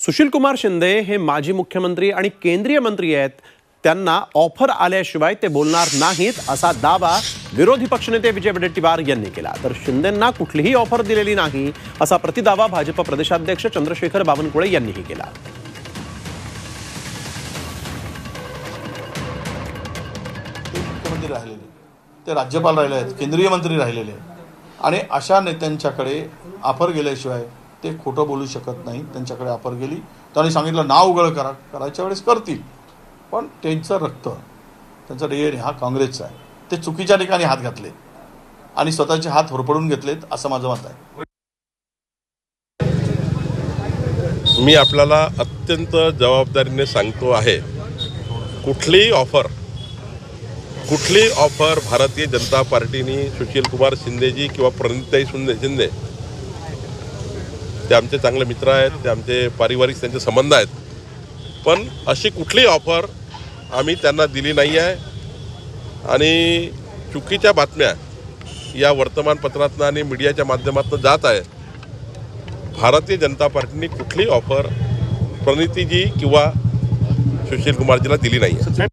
सुशील कुमार शिंदे हे माजी मुख्यमंत्री आणि केंद्रीय मंत्री आहेत. त्यांना ऑफर आल्याशिवाय ते बोलणार नाहीत असा दावा विरोधी पक्षनेते विजय वडेट्टीवार यांनी केला. तर शिंदेंना कुठलीही ऑफर दिलेली नाही असा प्रतिदावा भाजप प्रदेशाध्यक्ष चंद्रशेखर बावनकुळे यांनीही केला. ते मुख्यमंत्री राहिलेले ते राज्यपाल राहिले आहेत केंद्रीय मंत्री राहिलेले आणि अशा नेत्यांच्याकडे ऑफर गेल्याशिवाय ते खोटं बोलू शकत नाही त्यांच्याकडे ऑफर गेली. त्यांनी सांगितलं नाव उघड करा. करायच्या वेळेस करतील. पण त्यांचं रक्त त्यांचा डेअर हा काँग्रेसचा आहे. ते चुकीच्या ठिकाणी हात घातले आणि स्वतःचे हात होरपडून घेतलेत असं माझं मत आहे. मी आपल्याला अत्यंत जबाबदारीने सांगतो आहे कुठलीही ऑफर कुठलीही ऑफर भारतीय जनता पार्टीने सुशील कुमार शिंदेजी किंवा प्रणिताई शिंदे शिंदे ते आमचे चांगले मित्र आहेत ते आमचे पारिवारिक त्यांचे संबंध आहेत. पण अशी कुठलीही ऑफर आम्ही त्यांना दिली नाही आहे. आणि चुकीच्या बातम्या या वर्तमानपत्रातनं आणि मीडियाच्या माध्यमातून जात आहे. भारतीय जनता पार्टीने कुठलीही ऑफर प्रणितीजी किंवा सुशील कुमारजीला दिली नाही आहे